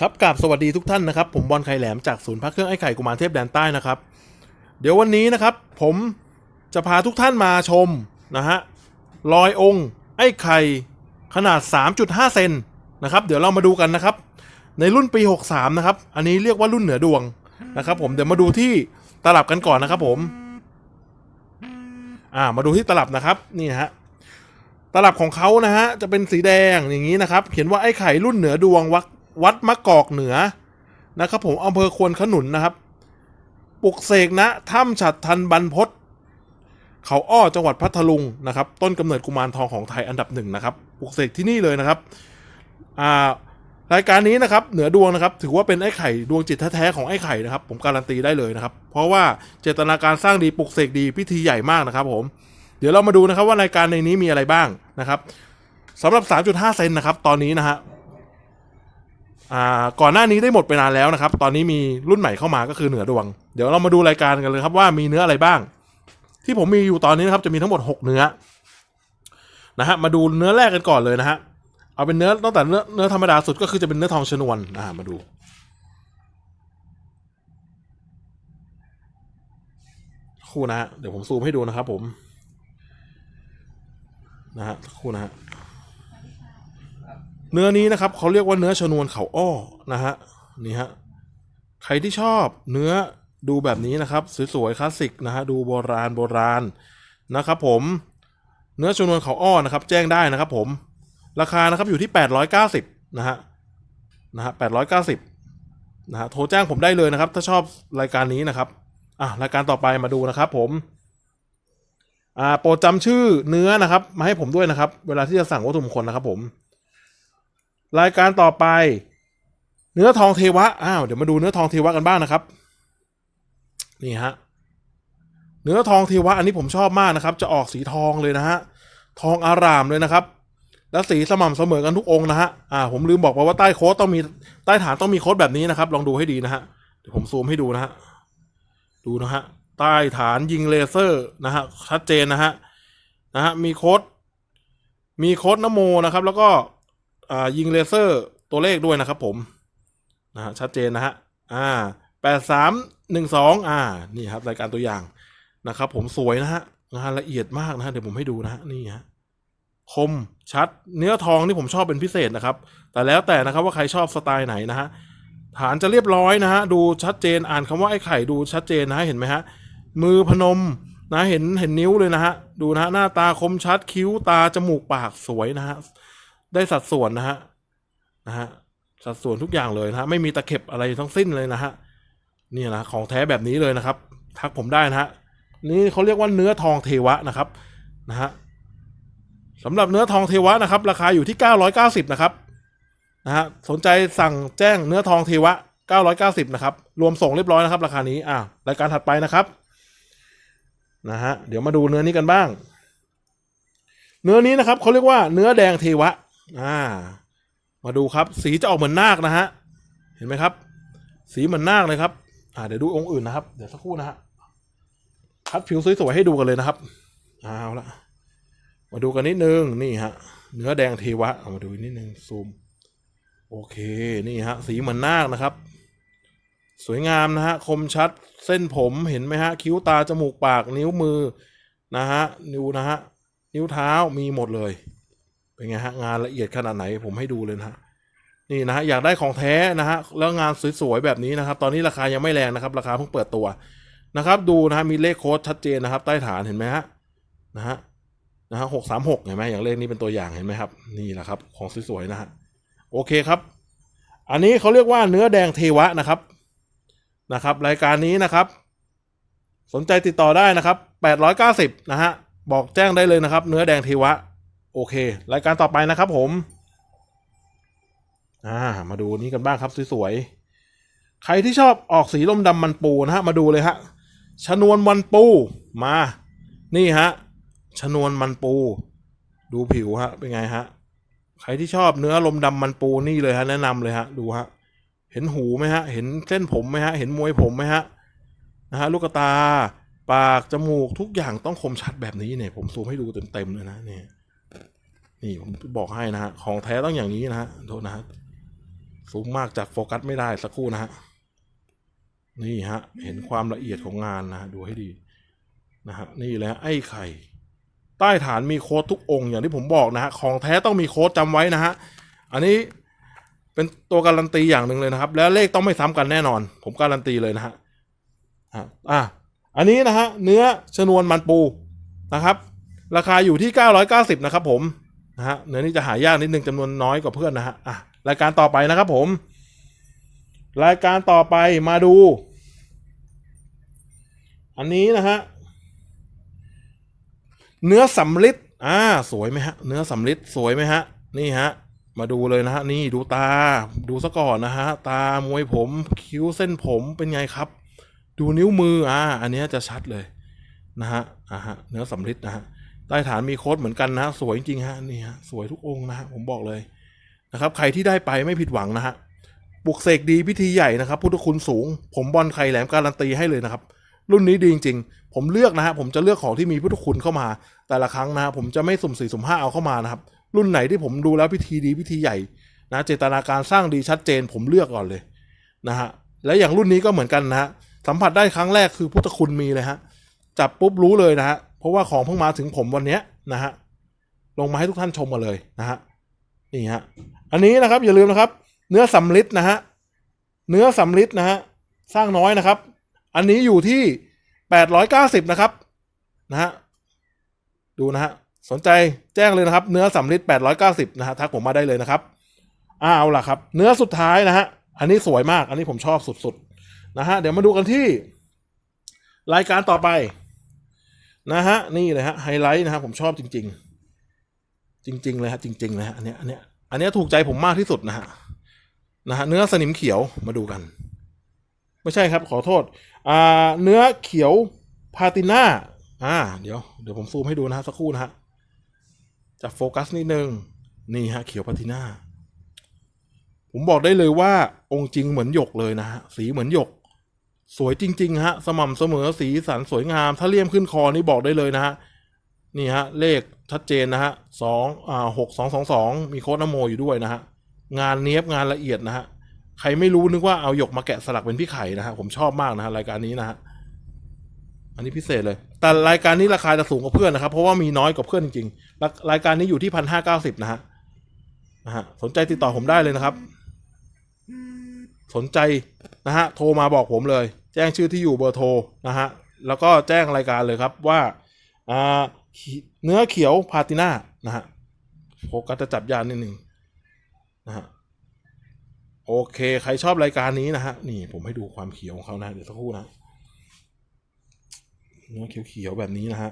ครับกราบสวัสดีทุกท่านนะครับ ผมบอลไข่แหลมจากศูนย์พักเครื่องไอ้ไข่กุมารเทพแดนใต้นะครับ เดี๋ยววันนี้นะครับ ผมจะพาทุกท่านมาชมนะฮะรอยองค์ไอ้ไข่ขนาด 3.5 เซนนะครับ เดี๋ยวเรามาดูกันนะครับ ในรุ่นปี 63 นะครับ อันนี้เรียกว่ารุ่นเหนือดวงนะครับ ผมเดี๋ยวมาดูที่ตลับกันก่อนนะครับ ผมอ่ามาดูที่ตลับนะครับนี่ฮะตลับของเขานะฮะจะเป็นสีแดงอย่างนี้นะครับ เขียนว่าไอ้ไข่รุ่นเหนือดวงวัด วัดมะกอกเหนือนะครับผมอำเภอควนขนุนนะครับ ปลุกเสกณถ้ำฉัดทันบรรพศเขาอ้อจังหวัดพัทลุงนะครับ ต้นกำเนิดกุมารทองของไทยอันดับหนึ่งนะครับปลุกเสกที่นี่เลยนะครับอ่ารายการนี้นะครับเหนือดวงนะครับถือว่าเป็นไอ้ไข่ดวงจิตแท้ๆของไอ้ไข่นะครับผมการันตีได้เลยนะครับ เพราะว่าเจตนาการสร้างดีปลุกเสกดีพิธีใหญ่มากนะครับ ผม เดี๋ยวเรามาดูนะครับว่ารายการในนี้มีอะไรบ้างนะครับสำหรับ 3.5 เซนนะครับ ตอนนี้นะฮะ ก่อนหน้านี้ได้หมดไปนานแล้วนะครับ ตอนนี้มีรุ่นใหม่เข้ามาก็คือเหนือดวง เดี๋ยวเรามาดูรายการกันเลยครับว่ามีเนื้ออะไรบ้าง ที่ผมมีอยู่ตอนนี้นะครับจะมีทั้งหมด 6 เนื้อนะฮะมาดูเนื้อแรกกันก่อนเลยนะฮะเอาเป็นเนื้อตั้งแต่เนื้อเนื้อธรรมดาสุดก็คือจะเป็นเนื้อทองชนวนอ่ามาดูคู่นะฮะเดี๋ยวผมซูมให้ดูนะครับผมนะฮะคู่นะฮะ เนื้อนี้นะครับเขาเรียกว่าเนื้อชนวนเขาอ้อนะฮะนี่ฮะใครที่ชอบเนื้อดูแบบนี้นะครับสวยๆคลาสสิกนะฮะดูโบราณโบราณนะครับผมเนื้อชนวนเขาอ้อนะครับแจ้งได้นะครับผมราคานะครับอยู่ที่ 890นะฮะนะฮะ890นะฮะโทรแจ้งผมได้เลยนะครับ ถ้าชอบรายการนี้นะครับอะรายการต่อไปมาดูนะครับผมอ่าโปรดจำชื่อเนื้อนะครับ มาให้ผมด้วยนะครับ เวลาที่จะสั่งวัตถุมงคลนะครับผม รายการต่อไป เนื้อทองเทวะอ้าวเดี๋ยวมาดูเนื้อทองเทวะกันบ้างนะครับ นี่ฮะเนื้อทองเทวะอันนี้ผมชอบมากนะครับ จะออกสีทองเลยนะฮะทองอารามเลยนะครับ แล้วสีสม่ำเสมอกันทุกองนะฮะอ่าผมลืมบอกไปว่าใต้โค้ดต้องมีใต้ฐานต้องมีโค้ดแบบนี้นะครับ ลองดูให้ดีนะฮะเดี๋ยวผมซูมให้ดูนะฮะดูนะฮะใต้ฐานยิงเลเซอร์นะฮะชัดเจนนะฮะนะฮะมีโค้ดมีโค้ดนโมนะครับ แล้วก็ ยิงเลเซอร์ตัวเลขด้วยนะครับผมนะฮะชัดเจนนะฮะอ่าแปดสามหนึ่งสองอ่านี่ครับรายการตัวอย่างนะครับ ผมสวยนะฮะงานละเอียดมากนะฮะเดี๋ยวผมให้ดูนะฮะนี่ฮะคมชัดเนื้อทองนี่ผมชอบเป็นพิเศษนะครับ แต่แล้วแต่นะครับว่าใครชอบสไตล์ไหนนะฮะฐานจะเรียบร้อยนะฮะดูชัดเจนอ่านคำว่าไอ้ไข่ดูชัดเจนนะฮะเห็นไหมฮะมือพนมนะเห็นเห็นนิ้วเลยนะฮะดูนะฮะหน้าตาคมชัดคิ้วตาจมูกปากสวยนะฮะ ได้สัดส่วนนะฮะนะฮะสัดส่วนทุกอย่างเลยนะฮะไม่มีตะเข็บอะไรทั้งสิ้นเลยนะฮะนี่นะของแท้แบบนี้เลยนะครับ ทักผมได้นะฮะนี่เขาเรียกว่าเนื้อทองเทวะนะครับนะฮะสำหรับเนื้อทองเทวะนะครับ ราคาอยู่ที่ 990 นะครับนะฮะสนใจสั่งแจ้งเนื้อทองเทวะ 990 นะครับ รวมส่งเรียบร้อยนะครับ ราคานี้อ่ารายการถัดไปนะครับนะฮะเดี๋ยวมาดูเนื้อนี้กันบ้าง เนื้อนี้นะครับเขาเรียกว่าเนื้อแดงเทวะ อ่า มาดูครับ สีจะออกเหมือนนาคนะฮะ เห็นไหมครับ สีเหมือนนาคเลยครับ อ่าเดี๋ยวดูองค์อื่นนะครับ เดี๋ยวสักครู่นะฮะ คัดผิวสวยๆให้ดูกันเลยนะครับ เอาละมาดูกันนิดนึง นี่ฮะ เนื้อแดงเทวะ เอามาดูนิดนึงซูม โอเค นี่ฮะ สีเหมือนนาคนะครับ สวยงามนะฮะ คมชัด เส้นผมเห็นไหมฮะ คิ้วตา จมูก ปาก นิ้วมือ นะฮะ นิ้วนะฮะ นิ้วเท้ามีหมดเลย เป็นไงฮะงานละเอียดขนาดไหนผมให้ดูเลยนะฮะนี่นะฮะอยากได้ของแท้นะฮะแล้วงานสวยๆแบบนี้นะครับ ตอนนี้ราคายังไม่แรงนะครับ ราคาเพิ่งเปิดตัวนะครับ ดูนะฮะมีเลขโค้ดชัดเจนนะครับ ใต้ฐานเห็นไหมฮะนะฮะนะฮะหกสามหกเห็นไหมอย่างเลขนี้เป็นตัวอย่างเห็นไหมครับ นี่แหละครับ ของสวยๆนะฮะโอเคครับ อันนี้เขาเรียกว่าเนื้อแดงเทวะนะครับนะครับ รายการนี้นะครับ สนใจติดต่อได้นะครับ890นะฮะบอกแจ้งได้เลยนะครับ เนื้อแดงเทวะ โอเค รายการต่อไปนะครับผม อ่า มาดูนี้กันบ้างครับสวยๆ ใครที่ชอบออกสีลมดำมันปูนะฮะ มาดูเลยฮะ ชนวนมันปู มา นี่ฮะ ชนวนมันปู ดูผิวฮะ เป็นไงฮะ ใครที่ชอบเนื้อลมดำมันปูนี่เลยฮะ แนะนำเลยฮะ ดูฮะ เห็นหูไหมฮะ เห็นเส้นผมไหมฮะ เห็นมวยผมไหมฮะ นะฮะ ลูกตา ปาก จมูก ทุกอย่างต้องคมชัดแบบนี้เนี่ย ผมซูมให้ดูเต็มๆเลยนะเนี่ย นี่ผมบอกให้นะฮะของแท้ต้องอย่างนี้นะฮะโทษนะฮะสูงมากจัดโฟกัสไม่ได้สักครู่นะฮะนี่ฮะ เห็นความละเอียดของงานนะฮะดูให้ดีนะฮะนี่แหละไอ้ไข่ใต้ฐานมีโค้ดทุกองค์อย่างที่ผมบอกนะฮะของแท้ต้องมีโค้ดจำไว้นะฮะอันนี้เป็นตัวการันตีอย่างหนึ่งเลยนะครับ แล้วเลขต้องไม่ซ้ำกันแน่นอน ผมการันตีเลยนะฮะอะอันนี้นะฮะเนื้อชนวนมันปูนะครับ ราคาอยู่ที่ 990 นะครับผมนะฮะเนื้อนี้จะหายากนิดนึงจำนวนน้อยกว่าเพื่อนนะฮะอะรายการต่อไปนะครับผม รายการต่อไปมาดู อันนี้นะฮะเนื้อสำลิดอ่าสวยไหมฮะ เนื้อสำลิดสวยไหมฮะ นี่ฮะ มาดูเลยนะฮะ นี่ดูตา ดูซะก่อนนะฮะ ตามวยผม คิ้วเส้นผมเป็นไงครับ ดูนิ้วมือ อ่า อันนี้จะชัดเลยนะฮะ อ่าฮะ เนื้อสำลิดนะฮะ ใต้ฐานมีโค้ดเหมือนกันนะสวยจริงๆฮะนี่ฮะสวยทุกองค์นะฮะผมบอกเลยนะครับ ใครที่ได้ไปไม่ผิดหวังนะฮะปลุกเสกดีพิธีใหญ่นะครับพุทธคุณสูง ผมบอลไข่แหลมการันตีให้เลยนะครับ รุ่นนี้ดีจริงๆ ผมเลือกนะฮะผมจะเลือกของที่มีพุทธคุณเข้ามา แต่ละครั้งนะฮะผมจะไม่สุ่มสี่สุ่มห้าเอาเข้ามานะครับ รุ่นไหนที่ผมดูแล้วพิธีดีพิธีใหญ่นะเจตนาการสร้างดีชัดเจน ผมเลือกก่อนเลยนะฮะและอย่างรุ่นนี้ก็เหมือนกันนะฮะสัมผัสได้ครั้งแรกคือพุทธคุณมีเลยฮะจับปุ๊บรู้เลยนะฮะ เพราะว่าของเพิ่งมาถึงผมวันเนี้ยนะฮะลงมาให้ทุกท่านชมมาเลยนะฮะนี่ฮะอันนี้นะครับอย่าลืมนะครับ เนื้อสำลิดนะฮะเนื้อสำลิดนะฮะสร้างน้อยนะครับ อันนี้อยู่ที่แปดร้อยเก้าสิบนะครับนะฮะดูนะฮะสนใจแจ้งเลยนะครับ เนื้อสำลิดแปดร้อยเก้าสิบนะฮะทักผมมาได้เลยนะครับอ่าเอาล่ะครับ เนื้อสุดท้ายนะฮะอันนี้สวยมาก อันนี้ผมชอบสุดๆนะฮะเดี๋ยวมาดูกันที่ รายการต่อไป นะฮะนี่เลยฮะไฮไลท์นะฮะผมชอบจริง ๆ จริง ๆ เลยฮะจริงๆเลยฮะอันเนี้ยอันเนี้ยอันเนี้ยถูกใจผมมากที่สุดนะฮะนะฮะเนื้อสนิมเขียวมาดูกัน ไม่ใช่ครับขอโทษอ่าเนื้อเขียวพาติน่าอ่าเดี๋ยวเดี๋ยวผมซูมให้ดูนะฮะสักครู่นะฮะจะโฟกัสนิดนึงนี่ฮะเขียวพาติน่าผมบอกได้เลยว่าองค์จริงเหมือนหยกเลยนะฮะสีเหมือนหยก สวยจริง ๆ ฮะ สม่ำเสมอสีสันสวยงาม ถ้าเลี่ยมขึ้นคอนี่บอกได้เลยนะฮะ นี่ฮะ เลขชัดเจนนะฮะสองอ่าหกสองสองสองมีโค้ดนโมอยู่ด้วยนะฮะ งานเนี้ยบงานละเอียดนะฮะ ใครไม่รู้นึกว่าเอาหยกมาแกะสลักเป็นพี่ไข่นะฮะ ผมชอบมากนะฮะรายการนี้นะฮะ อันนี้พิเศษเลย แต่รายการนี้ราคาจะสูงกว่าเพื่อนนะครับ เพราะว่ามีน้อยกว่าเพื่อนจริงๆรารายการนี้อยู่ที่พันห้าเก้าสิบนะฮะ นะฮะ สนใจติดต่อผมได้เลยนะครับ สนใจนะฮะโทรมาบอกผมเลย แจ้งชื่อที่อยู่เบอร์โทรนะฮะแล้วก็แจ้งรายการเลยครับว่าอ่าเนื้อเขียวพาติน่านะฮะโฟกัสจะจับยานนิดนึงนะฮะโอเค ใครชอบรายการนี้นะฮะนี่ผมให้ดูความเขียวของเขานะเดี๋ยวสักครู่นะเนื้อเขียวๆแบบนี้นะฮะ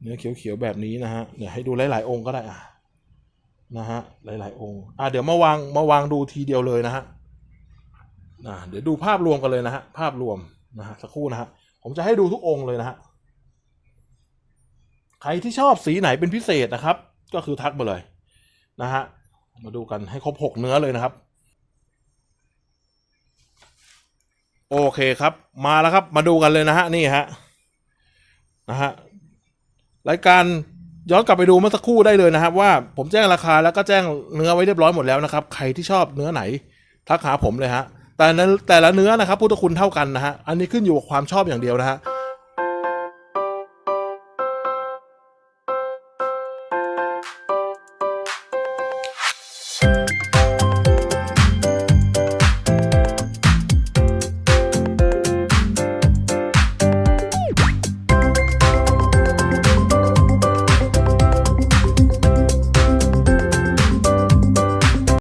เนื้อเขียวๆแบบนี้นะฮะเดี๋ยวให้ดูหลายๆองค์ก็ได้อะ นะฮะหลาย ๆ องค์อะเดี๋ยวมาวางมาวางดูทีเดียวเลยนะฮะอะเดี๋ยวดูภาพรวมกันเลยนะฮะภาพรวมนะฮะสักครู่นะฮะผมจะให้ดูทุกองค์เลยนะฮะใครที่ชอบสีไหนเป็นพิเศษนะครับ ก็คือทักมาเลยนะฮะมาดูกันให้ครบหกเนื้อเลยนะครับโอเคครับ มาแล้วครับมาดูกันเลยนะฮะนี่ฮะนะฮะรายการ ย้อนกลับไปดูเมื่อสักครู่ได้เลยนะครับ ว่าผมแจ้งราคาแล้วก็แจ้งเนื้อไว้เรียบร้อยหมดแล้วนะครับ ใครที่ชอบเนื้อไหนทักหาผมเลยฮะแต่แต่ละเนื้อนะครับพุทธคุณเท่ากันนะฮะอันนี้ขึ้นอยู่กับความชอบอย่างเดียวนะฮะ